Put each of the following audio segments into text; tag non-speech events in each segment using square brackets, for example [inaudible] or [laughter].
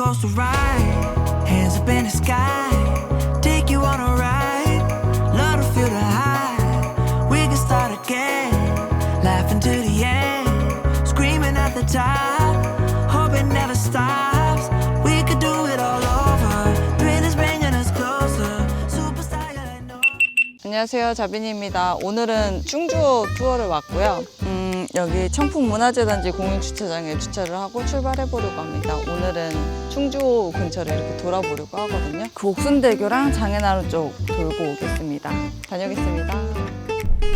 roller coaster ride. Hands up in the sky, take you on a ride. Love to feel the high. We can start again, laughing to the end, screaming at the top. Hope it never stops. We could do it all over. Thrill is bringing us closer. Superstar, yeah, I know. 안녕하세요 자빈입니다 오늘은 충주 투어를 왔고요 음, 여기 청풍문화재단지 공영주차장에 주차를 하고 출발해 보려고 합니다. 오늘은 충주 근처를 이렇게 돌아보려고 하거든요. 그 옥순대교랑 장애나루 쪽 돌고 오겠습니다. 다녀오겠습니다.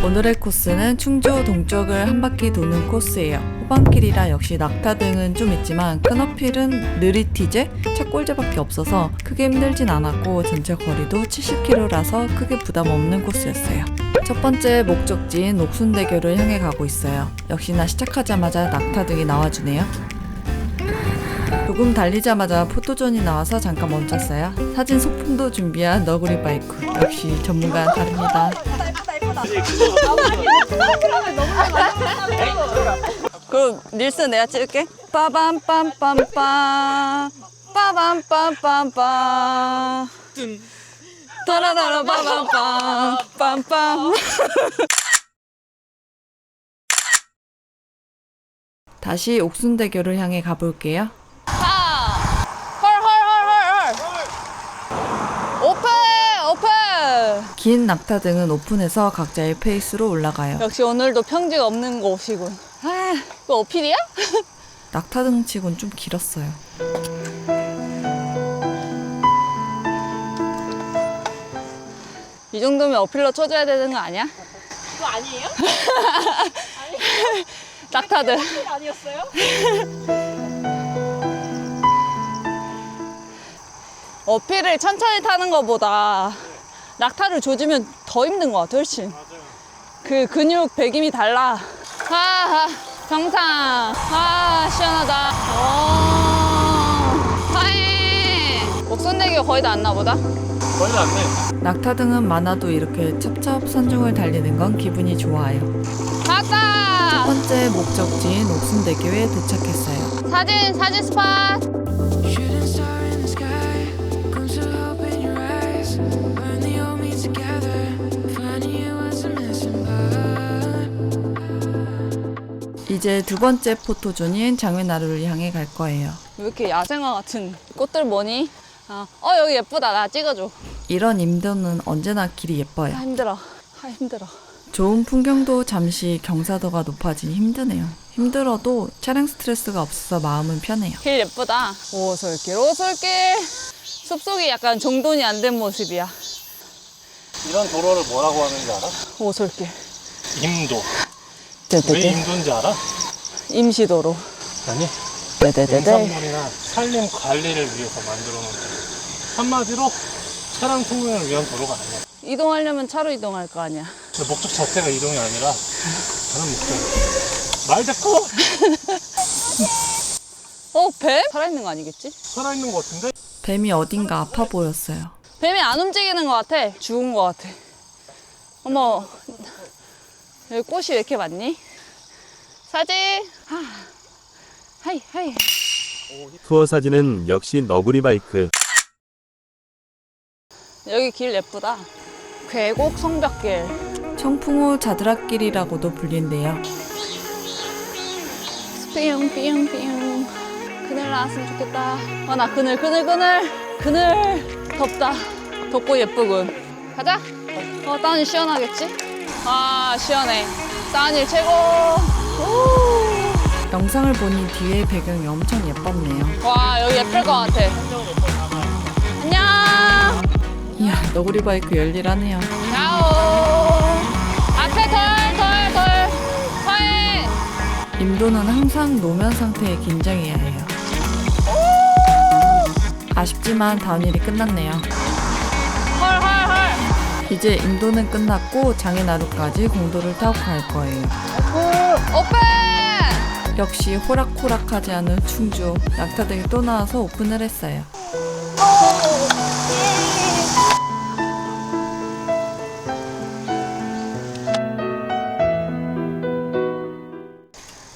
오늘의 코스는 충주 동쪽을 한 바퀴 도는 코스예요. 호반길이라 역시 낙타 등은 좀 있지만 큰 어필은 느리티제, 차꼴제밖에 없어서 크게 힘들진 않았고 전체 거리도 70km라서 크게 부담 없는 코스였어요. 첫 번째 목적지인 옥순대교를 향해 가고 있어요. 역시나 시작하자마자 낙타 등이 나와주네요. 조금 달리자마자 포토존이 나와서 잠깐 멈췄어요. 사진 소품도 준비한 너구리 바이크. 역시 전문가는 다릅니다. 그럼 릴스 내가 찍을게. 빠밤빰빰빰 빠밤빰빰빰 따라따라 빠밤빰 빰빰 다시 옥순대교를 향해 가볼게요. 긴 낙타 등은 오픈해서 각자의 페이스로 올라가요. 역시 오늘도 평지가 없는 곳이군. 아, 이거 어필이야? 낙타 등 치곤 좀 길었어요. 이 정도면 어필로 쳐줘야 되는 거 아니야? 그거 아니에요? [laughs] 낙타들. 일 아니었어요? [laughs] 어필을 천천히 타는 것보다 낙타를 조지면 더 힘든 것 같아, 훨씬. 그 근육 배김이 달라. 아, 아 정상. 아, 시원하다. 오, 하이. 목선대교 거의 다 왔나 보다. 낙타 등은 많아도 이렇게 첩첩 산중을 달리는 건 기분이 좋아요. 첫 가자! 번째 목적지인 옥순대교에 도착했어요. 사진, 사진 스팟. Shooting star in the sky, glimpse of hope in your eyes. When they all meet together, finding you was a missing part. 이제 두 번째 포토존인 장외나루를 향해 갈 거예요. 왜 이렇게 야생화 같은 꽃들 뭐니? 아, 어, 여기 예쁘다. 나 찍어줘. 이런 임도는 언제나 길이 예뻐요. 아, 힘들어. 아, 힘들어. 좋은 풍경도 잠시 경사도가 높아지니 힘드네요. 힘들어도 차량 스트레스가 없어서 마음은 편해요. 길 예쁘다. 오솔길, 오솔길. 숲속이 약간 정돈이 안 된 모습이야. 이런 도로를 뭐라고 하는지 알아? 오솔길. 임도. 왜 네네네. 임도인지 알아? 임시도로. 아니, 네네네네. 임산물이나 산림 관리를 위해서 만들어 놓은 도 한마디로 차량 통행을 위한 도로가 아니야. 이동하려면 차로 이동할 거 아니야. 근데 목적 자체가 이동이 아니라 다른 목적. 말 됐고 어, 뱀? 살아있는 거 아니겠지? 살아있는 것 같은데? 뱀이 어딘가 아파 보였어요. 뱀이 안 움직이는 것 같아. 죽은 것 같아. 어머, 여기 꽃이 왜 이렇게 많니? 사진. 하. 하이, 하이. 투어 사진은 역시 너구리 바이크. 여기 길 예쁘다. 계곡 성벽길. 청풍호 자드락길이라고도 불린대요. 삐용 삐용 삐용. 그늘 나왔으면 좋겠다. 아, 나 그늘, 그늘, 그늘. 그늘. 덥다. 덥고 예쁘군. 가자. 어, 따니 시원하겠지? 아, 시원해. 따니 최고. 오. 영상을 보니 뒤에 배경이 엄청 예뻤네요. 와, 여기 예쁠 것 같아. 이야, 너구리 바이크 열일하네요. 야오. 앞에 덜, 덜, 덜. 서해. 임도는 항상 노면 상태에 긴장해야 해요. 아쉽지만 다운힐이 끝났네요. 헐, 헐, 헐. 이제 임도는 끝났고 장애나루까지 공도를 타고 갈 거예요. 오픈! 역시 호락호락하지 않은 충주 낙타 등이 또 나와서 오픈을 했어요.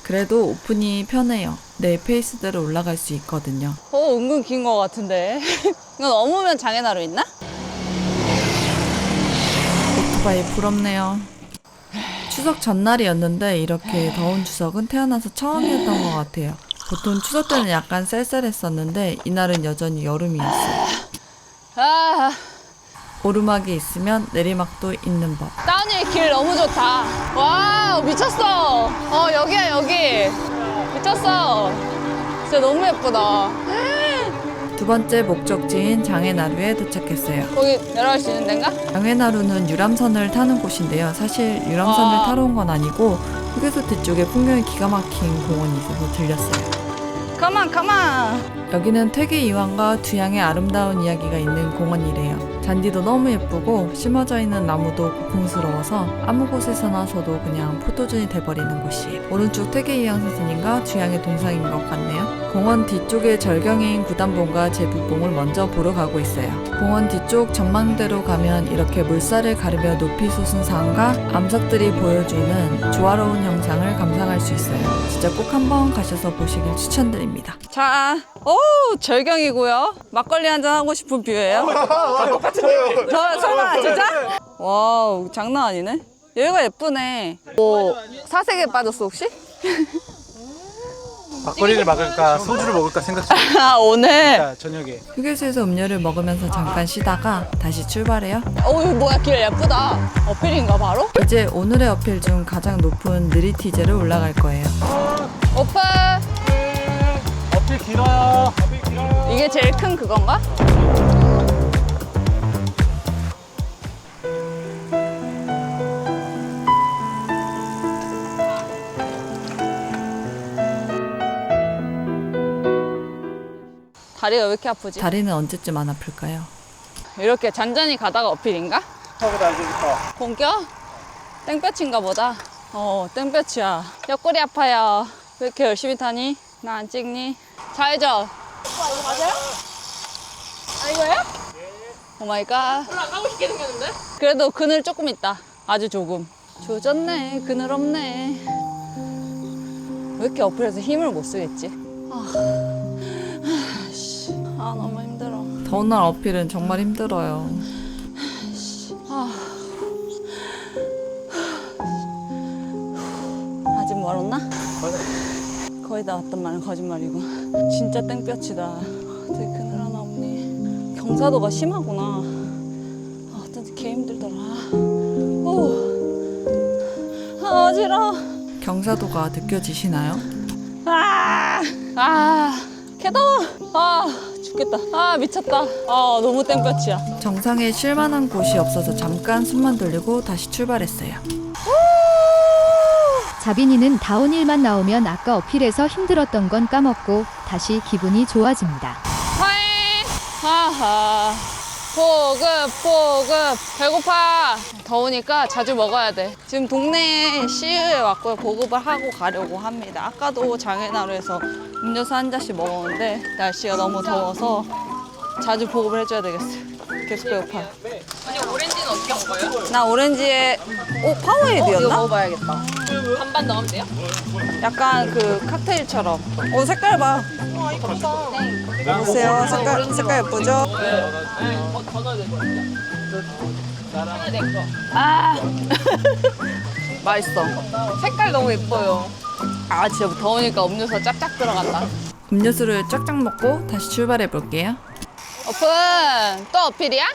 그래도 오픈이 편해요. 내 페이스대로 올라갈 수 있거든요. 어, 은근 긴 거 같은데. [laughs] 이거 넘으면 장애나루 있나? 오토바이 부럽네요. 추석 전날이었는데 이렇게 더운 추석은 태어나서 처음이었던 것 같아요. 보통 추석 때는 약간 쌀쌀했었는데 이날은 여전히 여름이었어요. 아, 오르막이 있으면 내리막도 있는 법. 다운힐 길 너무 좋다. 와, 미쳤어. 어, 여기야, 여기. 미쳤어. 진짜 너무 예쁘다. 두 번째 목적지인 장애나루에 도착했어요. 거기 내려갈 수 있는 데인가? 장애나루는 유람선을 타는 곳인데요. 사실 유람선을 와. 타러 온 건 아니고 휴게소 뒤쪽에 풍경이 기가 막힌 공원이 있어서 들렸어요. 가만, 가만. 여기는 퇴계 이황과 두양의 아름다운 이야기가 있는 공원이래요. 잔디도 너무 예쁘고 심어져 있는 나무도 고풍스러워서 아무 곳에서나 서도 그냥 포토존이 돼버리는 곳이에요. 오른쪽 퇴계 이황 선생님과 두양의 동상인 것 같네요. 공원 뒤쪽에 절경인 구단봉과 제부봉을 먼저 보러 가고 있어요. 공원 뒤쪽 전망대로 가면 이렇게 물살을 가르며 높이 솟은 산과 암석들이 보여주는 조화로운 형상을 감상할 수 있어요. 진짜 꼭 한번 가셔서 보시길 추천드립니다. 자, 오, 절경이고요. 막걸리 한 잔 하고 싶은 뷰예요. [laughs] 저 설마 진짜? 와우, 장난 아니네. 여기가 예쁘네. 뭐 사색에 빠졌어 혹시? [laughs] 막걸리를 막을까 소주를 먹을까 생각 중. 아 오늘. 저녁에. 휴게소에서 음료를 먹으면서 잠깐 쉬다가 다시 출발해요. 어 이거 뭐야 길 예쁘다. 어필인가 바로? 이제 오늘의 어필 중 가장 높은 느리티제를 올라갈 거예요. 오픈. 어필 길어요. 어필 길어요. 이게 제일 큰 그건가? 다리가 왜 이렇게 아프지? 다리는 언제쯤 안 아플까요? 이렇게 잔잔히 가다가 어필인가? 하고다 이제부터. 본격? 땡볕인가 보다. 어, 땡볕이야. 옆구리 아파요. 왜 이렇게 열심히 타니? 나 안 찍니? 좌회전. 아 이거예요? 오 마이 갓. 별로 안 가고 싶게 생겼는데? 그래도 그늘 조금 있다. 아주 조금. 조졌네. 그늘 없네. 왜 이렇게 어플에서 힘을 못 쓰겠지? 아, 아, 씨. 아 너무 힘들어. 더운 날 어필은 정말 힘들어요. 아직 멀었나? 거의 다 왔단 말은 거짓말이고 진짜 땡볕이다 어떻게 그늘 하나 없니 경사도가 심하구나 아, 어쩐지 개 힘들더라 오. 아, 어지러워 경사도가 느껴지시나요? 아, 아, 개더워. 아, 죽겠다. 아, 미쳤다. 아, 너무 땡볕이야. 정상에 쉴만한 곳이 없어서 잠깐 숨만 돌리고 다시 출발했어요. 자빈이는 다운힐만 나오면 아까 어필에서 힘들었던 건 까먹고 다시 기분이 좋아집니다. 하이, 하하. 보급, 보급. 배고파. 더우니까 자주 먹어야 돼. 지금 동네 시유에 왔고요. 보급을 하고 가려고 합니다. 아까도 장애나루에서 음료수 한 잔씩 먹었는데 날씨가 너무 더워서 자주 보급을 해줘야 되겠어요. 계속 배고파요. 아니 오렌지는 어떻게 먹어요? 나 오렌지에 오 파워에이드였나? 먹어봐야겠다. 반반 넣으면 돼요? 약간 그 칵테일처럼. 오 색깔 봐. 와 이거 좋다. 보세요. 색깔 색깔 예쁘죠? 더 넣어야 될것 같아. 하나 내 거. 아 맛있어. 색깔 너무 예뻐요. 아 진짜 더우니까 음료수 쫙쫙 들어간다. 음료수를 쫙쫙 먹고 다시 출발해 볼게요. 오픈 또 어필이야?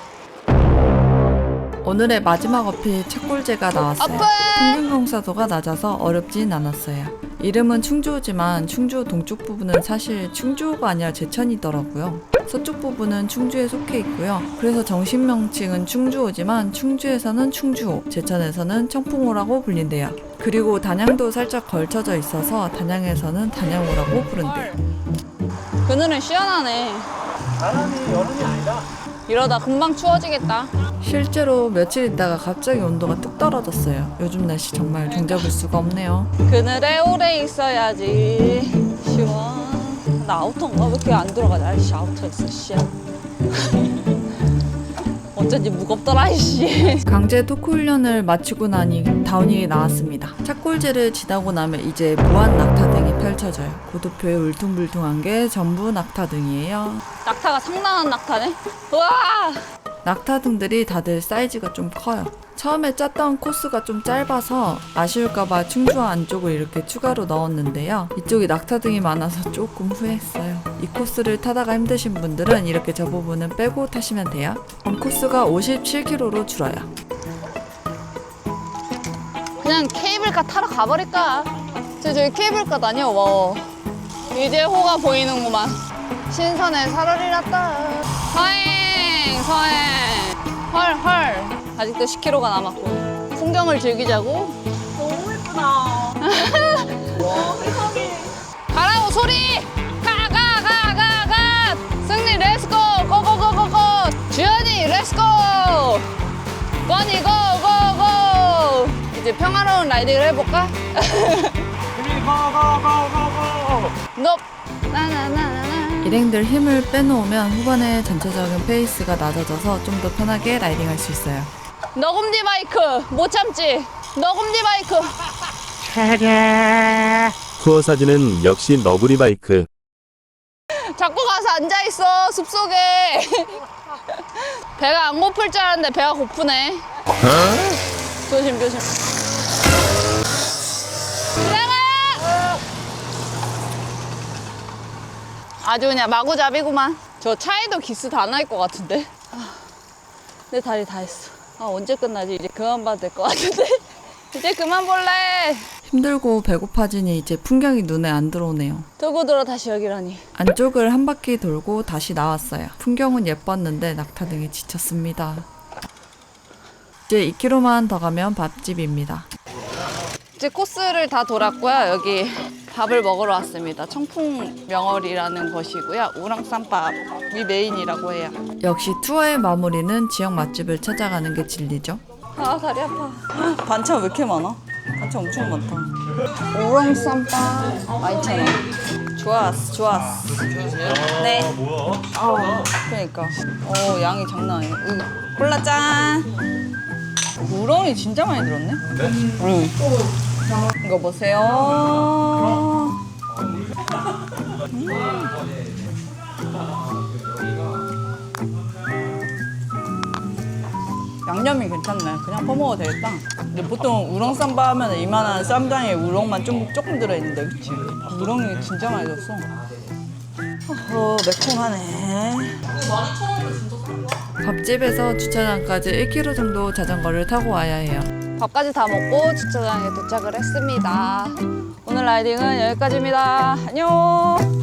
오늘의 마지막 어필 책골제가 나왔어요. 오픈! 평균 경사도가 낮아서 어렵진 않았어요. 이름은 충주호지만 충주호 동쪽 부분은 사실 충주호가 아니라 제천이더라고요. 서쪽 부분은 충주에 속해 있고요. 그래서 정식 명칭은 충주호지만 충주에서는 충주호, 제천에서는 청풍호라고 불린대요. 그리고 단양도 살짝 걸쳐져 있어서 단양에서는 단양호라고 부른대요. 그늘은 시원하네. 바람이 여름이 아니다. 이러다 금방 추워지겠다. 실제로 며칠 있다가 갑자기 온도가 뚝 떨어졌어요. 요즘 날씨 정말 종잡을 수가 없네요. 그늘에 오래 있어야지. 시원. 나 아우터인가? 왜 이렇게 안 들어가지? 아이씨 아우터 있어. 어 [laughs] 어쩐지 무겁더라 이씨. 강제 토크 훈련을 마치고 나니 다운힐이 나왔습니다. 착골제를 지나고 나면 이제 무한 낙타등이 펼쳐져요. 고도표에 울퉁불퉁한 게 전부 낙타등이에요. 낙타가 상당한 낙타네. 우와. 낙타등들이 다들 사이즈가 좀 커요. 처음에 짰던 코스가 좀 짧아서 아쉬울까봐 충주와 안쪽을 이렇게 추가로 넣었는데요. 이쪽이 낙타등이 많아서 조금 후회했어요. 이 코스를 타다가 힘드신 분들은 이렇게 저 부분은 빼고 타시면 돼요. 본 코스가 57km로 줄어요. 그냥 케이블카 타러 가버릴까? 저 저기 케이블카 다녀. 와. 이제 호가 보이는구만. 신선해 살얼이 났다. 아직도 10km가 남았고. 풍경을 즐기자고. 너무 예쁘다. 가라고 소리. 가 가 가 가 가. 승리 렛츠고 고고고고고. 주연이 렛츠고. 건이 고고고. 이제 평화로운 라이딩을 해볼까? 넙. 나나나나나. 일행들 힘을 빼놓으면 후반에 전체적인 페이스가 낮아져서 좀 더 편하게 라이딩할 수 있어요. 너금디 바이크 못 참지. 너금디 바이크. 투어 사진은 역시 너구리 바이크. 자꾸 가서 앉아 있어 숲 속에. [laughs] 배가 안 고플 줄 알았는데 배가 고프네. 조심 조심. 지나가! 아주 그냥 마구잡이구만. 저 차에도 기스 다 날 것 같은데. 아, 내 다리 다 했어. 아 언제 끝나지? 이제 그만 봐도 될 것 같은데. [laughs] 이제 그만 볼래. 힘들고 배고파지니 이제 풍경이 눈에 안 들어오네요. 들고 들어 다시 여기라니. 안쪽을 한 바퀴 돌고 다시 나왔어요. 풍경은 예뻤는데 낙타 등에 지쳤습니다. 이제 2km만 더 가면 밥집입니다. 이제 코스를 다 돌았고요. 여기 밥을 먹으러 왔습니다. 청풍 명월이라는 곳이고요. 우렁쌈밥이 메인이라고 해요. 역시 투어의 마무리는 지역 맛집을 찾아가는 게 진리죠. 아 다리 아파. 반찬 왜 이렇게 많아? 반찬 엄청 많다. 우렁쌈밥 12,000원. 좋았어, 좋았어. 네. 뭐야? 아, 그러니까. 어, 양이 장난 아니야. 으, 콜라 짠. 우렁이 진짜 많이 들었네. 네? 응. 이거 보세요. 양념이 괜찮네. 그냥 퍼먹어도 되겠다. 근데 보통 우렁쌈밥 하면 이만한 쌈장에 우렁만 좀 조금 들어있는데, 그치? 우렁이 진짜 줬어. 어허, 매콤하네. 밥집에서 주차장까지 1km 정도 자전거를 타고 와야 해요. 밥까지 다 먹고 주차장에 도착을 했습니다. 오늘 라이딩은 여기까지입니다. 안녕.